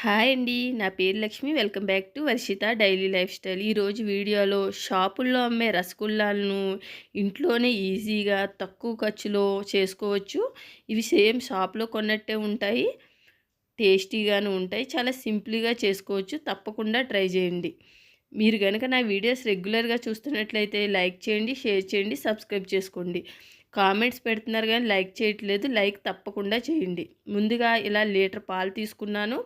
Hi అండి. నా పేరు Lakshmi. Welcome back to Varshitha daily lifestyle. ఈరోజు వీడియోలో షాపుల్లో అమ్మే రసగుల్లాలను ఇంట్లోనే ఈజీగా తక్కువ ఖర్చులో చేసుకోవచ్చు. ఇవి సేమ్ షాప్లో కొన్నట్టే ఉంటాయి. టేస్టీగాను ఉంటాయి. చాలా సింపుల్గా చేసుకోవచ్చు. తప్పకుండా ట్రై చేయండి. మీరు కనుక నా వీడియోస్ రెగ్యులర్గా చూస్తున్నట్లయితే లైక్ చేయండి షేర్ చేయండి సబ్స్క్రైబ్ చేసుకోండి. కామెంట్స్ పెడుతున్నారు కానీ లైక్ చేయట్లేదు. లైక్ తప్పకుండా చేయండి. ముందుగా ఇలా లీటర్ పాలు తీసుకున్నాను.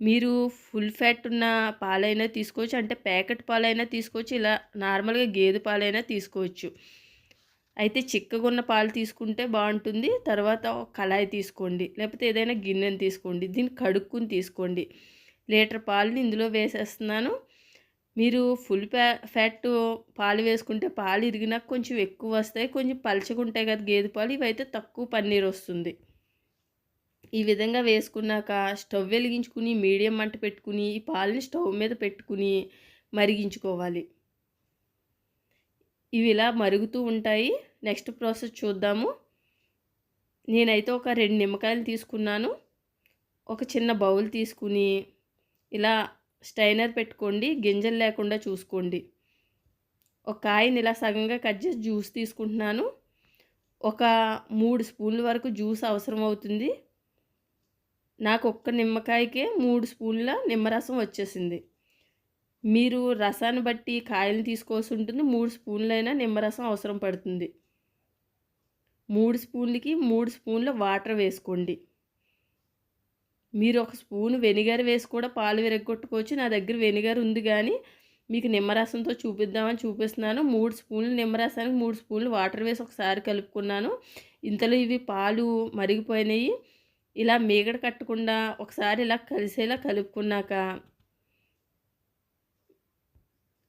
మీరు ఫుల్ ఫ్యాట్ ఉన్న పాలైనా తీసుకోవచ్చు. అంటే ప్యాకెట్ పాలైనా తీసుకోవచ్చు. ఇలా నార్మల్గా గేదె పాలైనా తీసుకోవచ్చు. అయితే చిక్కగా ఉన్న పాలు తీసుకుంటే బాగుంటుంది. తర్వాత కళాయి తీసుకోండి. లేకపోతే ఏదైనా గిన్నెని తీసుకోండి. దీన్ని కడుక్కుని తీసుకోండి. లీటర్ పాలని ఇందులో వేసేస్తున్నాను. మీరు ఫుల్ ప్యా ఫ్యాట్ పాలు వేసుకుంటే పాలు ఇరిగినాక కొంచెం ఎక్కువ వస్తాయి. కొంచెం పలచగా ఉంటాయి కదా గేదె పాలు. ఇవైతే తక్కువ పన్నీర్ వస్తుంది ఈ విధంగా వేసుకున్నాక స్టవ్ వెలిగించుకుని మీడియం మంట పెట్టుకుని ఈ పాలని స్టవ్ మీద పెట్టుకుని మరిగించుకోవాలి. ఇవి ఇలా మరుగుతూ ఉంటాయి. నెక్స్ట్ ప్రాసెస్ చూద్దాము. నేనైతే ఒక రెండు నిమ్మకాయలు తీసుకున్నాను. ఒక చిన్న బౌల్ తీసుకుని ఇలా స్టైనర్ పెట్టుకోండి గింజలు లేకుండా చూసుకోండి. ఒక కాయని ఇలా సగంగా కట్ చేసి జ్యూస్ తీసుకుంటున్నాను. ఒక మూడు స్పూన్ల వరకు జ్యూస్ అవసరం అవుతుంది నాకు ఒక్క నిమ్మకాయకే మూడు స్పూన్ల నిమ్మరసం వచ్చేసింది. మీరు రసాన్ని బట్టి కాయలు తీసుకోవాల్సి ఉంటుంది. మూడు స్పూన్లైనా నిమ్మరసం అవసరం పడుతుంది. మూడు స్పూన్లకి మూడు స్పూన్ల వాటర్ వేసుకోండి. మీరు ఒక స్పూన్ వెనిగర్ వేసి కూడా పాలు విరగొట్టుకోవచ్చు. నా దగ్గర వెనిగర్ ఉంది కానీ మీకు నిమ్మరసంతో చూపిద్దామని చూపిస్తున్నాను. మూడు స్పూన్లు నిమ్మరసానికి మూడు స్పూన్లు వాటర్ వేసి ఒకసారి కలుపుకున్నాను. ఇంతలో ఇవి పాలు మరిగిపోయినాయి. ఇలా మీగడ కట్టకుండా ఒకసారి ఇలా కలిసేలా కలుపుకున్నాక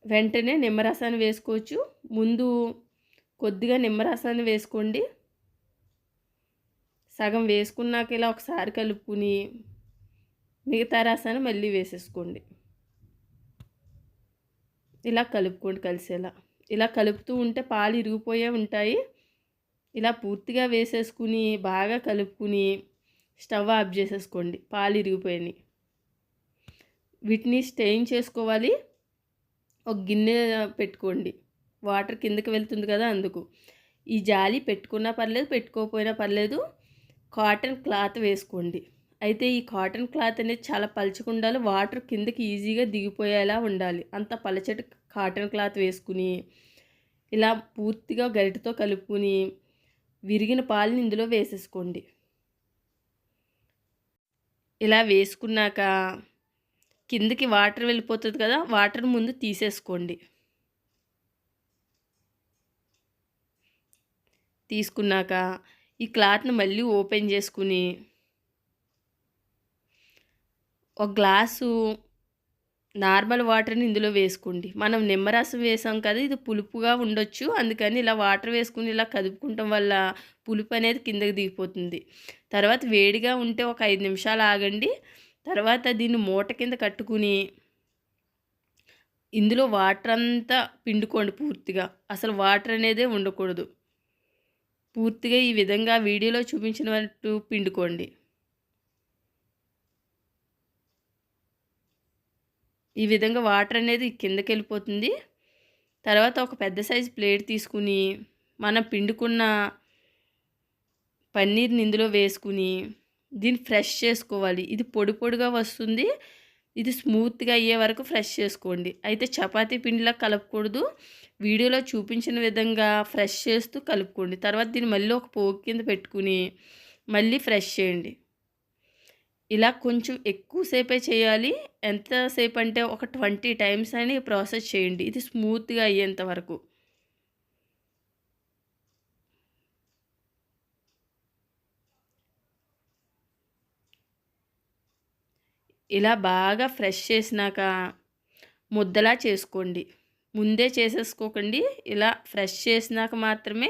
వెంటనే నిమ్మరసాన్ని వేసుకోవచ్చు. ముందు కొద్దిగా నిమ్మరసాన్ని వేసుకోండి. సగం వేసుకున్నాక ఇలా ఒకసారి కలుపుకుని మిగతా రసాన్ని మళ్ళీ వేసేసుకోండి. ఇలా కలుపుకోండి కలిసేలా. ఇలా కలుపుతూ ఉంటే పాలు ఇరిగిపోయే ఉంటాయి. ఇలా పూర్తిగా వేసేసుకుని బాగా కలుపుకుని స్టవ్ ఆఫ్ చేసేసుకోండి. పాలు ఇరిగిపోయినాయి. వీటిని స్టెయిన్ చేసుకోవాలి. ఒక గిన్నె పెట్టుకోండి. వాటర్ కిందకి వెళ్తుంది కదా అందుకు. ఈ జాలి పెట్టుకున్నా పర్లేదు పెట్టుకోకపోయినా పర్లేదు. కాటన్ క్లాత్ వేసుకోండి. అయితే ఈ కాటన్ క్లాత్ అనేది చాలా పలుచగా ఉండాలి. వాటర్ కిందకి ఈజీగా దిగిపోయేలా ఉండాలి. అంత పలచటి కాటన్ క్లాత్ వేసుకుని ఇలా పూర్తిగా గరిటతో కలుపుకుని విరిగిన పాలని ఇందులో వేసేసుకోండి. ఇలా వేసుకున్నాక కిందకి వాటర్ వెళ్ళిపోతుంది కదా వాటర్ ముందు తీసేసుకోండి. తీసుకున్నాక ఈ క్లాత్ని మళ్ళీ ఓపెన్ చేసుకుని ఒక గ్లాసు నార్మల్ వాటర్ని ఇందులో వేసుకోండి. మనం నిమ్మరసం వేసాం కదా ఇది పులుపుగా ఉండొచ్చు. అందుకని ఇలా వాటర్ వేసుకుని ఇలా కదుపుకుంటాం వల్ల పులుపు అనేది కిందకి దిగిపోతుంది. తర్వాత వేడిగా ఉంటే ఒక ఐదు నిమిషాలు ఆగండి. తర్వాత దీన్ని మూట కింద కట్టుకుని ఇందులో వాటర్ అంతా పిండుకోండి పూర్తిగా. అసలు వాటర్ అనేదే ఉండకూడదు. పూర్తిగా ఈ విధంగా వీడియోలో చూపించినట్టు పిండుకోండి. ఈ విధంగా వాటర్ అనేది కిందకి వెళ్ళిపోతుంది తర్వాత ఒక పెద్ద సైజు ప్లేట్ తీసుకుని మనం పిండుకున్న పన్నీర్ని ఇందులో వేసుకుని దీన్ని ఫ్రెష్ చేసుకోవాలి. ఇది పొడి పొడిగా వస్తుంది. ఇది స్మూత్గా అయ్యే వరకు ఫ్రెష్ చేసుకోండి. అయితే చపాతీ పిండిలా కలపకూడదు. వీడియోలో చూపించిన విధంగా ఫ్రెష్ చేస్తూ కలుపుకోండి. తర్వాత దీన్ని మళ్ళీ ఒక పోగు కింద పెట్టుకుని మళ్ళీ ఫ్రెష్ చేయండి. ఇలా కొంచెం ఎక్కువసేపే చేయాలి. ఎంతసేపు అంటే ఒక ట్వంటీ టైమ్స్ అని ప్రాసెస్ చేయండి. ఇది స్మూత్గా అయ్యేంత వరకు. ఇలా బాగా ఫ్రెష్ చేసినాక ముద్దలా చేసుకోండి. ముందే చేసేసుకోకండి. ఇలా ఫ్రెష్ చేసినాక మాత్రమే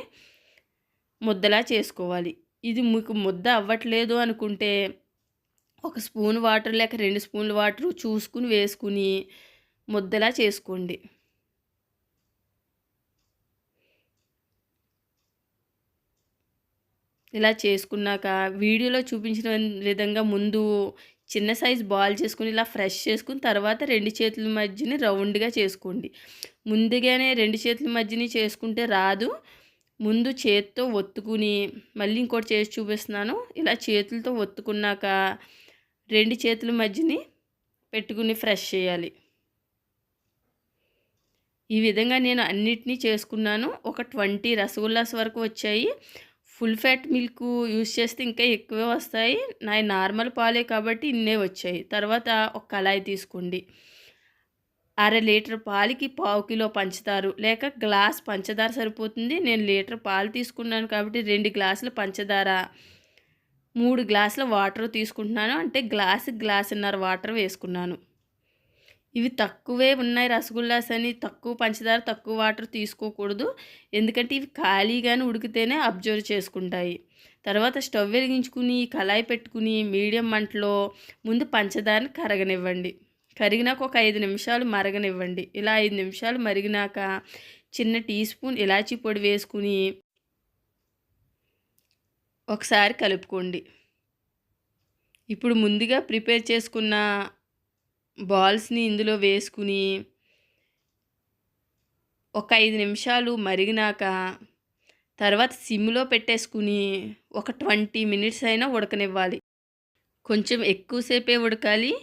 ముద్దలా చేసుకోవాలి. ఇది మీకు ముద్ద అవ్వట్లేదు అనుకుంటే ఒక స్పూన్ వాటర్ లేక రెండు స్పూన్ల వాటర్ చూసుకుని వేసుకుని ముద్దలా చేసుకోండి. ఇలా చేసుకున్నాక వీడియోలో చూపించిన విధంగా ముందు చిన్న సైజ్ బాల్ చేసుకుని ఇలా ఫ్రెష్ చేసుకుని తర్వాత రెండు చేతుల మధ్యని రౌండ్గా చేసుకోండి. ముందుగానే రెండు చేతుల మధ్యని చేసుకుంటే రాదు. ముందు చేతితో ఒత్తుకుని మళ్ళీ ఇంకోటి చేసి చూపిస్తున్నాను. ఇలా చేతులతో ఒత్తుకున్నాక రెండు చేతుల మధ్యని పెట్టుకుని ఫ్రెష్ చేయాలి. ఈ విధంగా నేను అన్నిటినీ చేసుకున్నాను. ఒక ట్వంటీ రసగుల్లాస్ వరకు వచ్చాయి. ఫుల్ ఫ్యాట్ మిల్క్ యూస్ చేస్తే ఇంకా ఎక్కువే వస్తాయి. నా నార్మల్ పాలే కాబట్టి ఇన్నే వచ్చాయి. తర్వాత ఒక కళాయి తీసుకోండి. అర లీటర్ పాలకి పావు కిలో పంచదారు. లేక గ్లాస్ పంచదార సరిపోతుంది. నేను లీటర్ పాలు తీసుకున్నాను కాబట్టి రెండు గ్లాసులు పంచదార మూడు గ్లాసుల వాటర్ తీసుకుంటున్నాను. అంటే గ్లాసు గ్లాసున్నర వాటర్ వేసుకున్నాను. ఇవి తక్కువే ఉన్నాయి రసగుల్లాస్ అని. తక్కువ పంచదార తక్కువ వాటర్ తీసుకోకూడదు. ఎందుకంటే ఇవి ఖాళీగానే ఉడికితేనే అబ్జర్వ్ చేసుకుంటాయి. తర్వాత స్టవ్ వెలిగించుకుని కళాయి పెట్టుకుని మీడియం మంటలో ముందు పంచదారని కరగనివ్వండి. కరిగినాక ఒక ఐదు నిమిషాలు మరగనివ్వండి. ఇలా ఐదు నిమిషాలు మరిగినాక చిన్న టీ స్పూన్ ఇలాచీ పొడి వేసుకుని ఒకసారి కలుపుకోండి. ఇప్పుడు ముందుగా ప్రిపేర్ చేసుకున్న బాల్స్ని ఇందులో వేసుకుని ఒక ఐదు నిమిషాలు మరిగినాక తర్వాత సిమ్లో పెట్టేసుకుని ఒక ట్వంటీ మినిట్స్ అయినా ఉడకనివ్వాలి. కొంచెం ఎక్కువసేపే ఉడకాలి.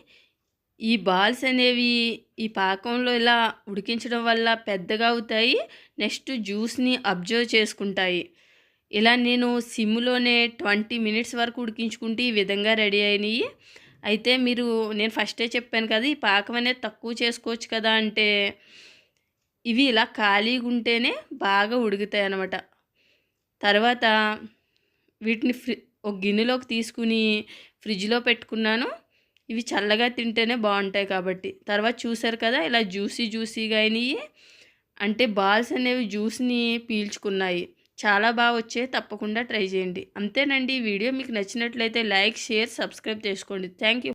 ఈ బాల్స్ అనేవి ఈ పాకంలో ఇలా ఉడికించడం వల్ల పెద్దగా అవుతాయి. నెక్స్ట్ జ్యూస్ని అబ్జర్వ్ చేసుకుంటాయి. ఇలా నేను సిమ్లోనే ట్వంటీ మినిట్స్ వరకు ఉడికించుకుంటే ఈ విధంగా రెడీ అయినాయి. అయితే మీరు నేను ఫస్టే చెప్పాను కదా ఈ పాకం అనేది తక్కువ చేసుకోవచ్చు కదా అంటే ఇవి ఇలా ఖాళీగా ఉంటేనే బాగా ఉడుకుతాయి అన్నమాట. తర్వాత వీటిని ఫ్రి ఒక గిన్నెలోకి తీసుకుని ఫ్రిడ్జ్లో పెట్టుకున్నాను. ఇవి చల్లగా తింటేనే బాగుంటాయి కాబట్టి. తర్వాత చూసారు కదా ఇలా జ్యూసీ జ్యూసీగా అయినాయి. అంటే బాల్స్ అనేవి జ్యూస్ని పీల్చుకున్నాయి. చాలా బాగా వచ్చాయి తప్పకుండా ట్రై చేయండి. అంతేనండి ఈ వీడియో మీకు నచ్చినట్లయితే లైక్ షేర్ సబ్స్క్రైబ్ చేసుకోండి. Thank you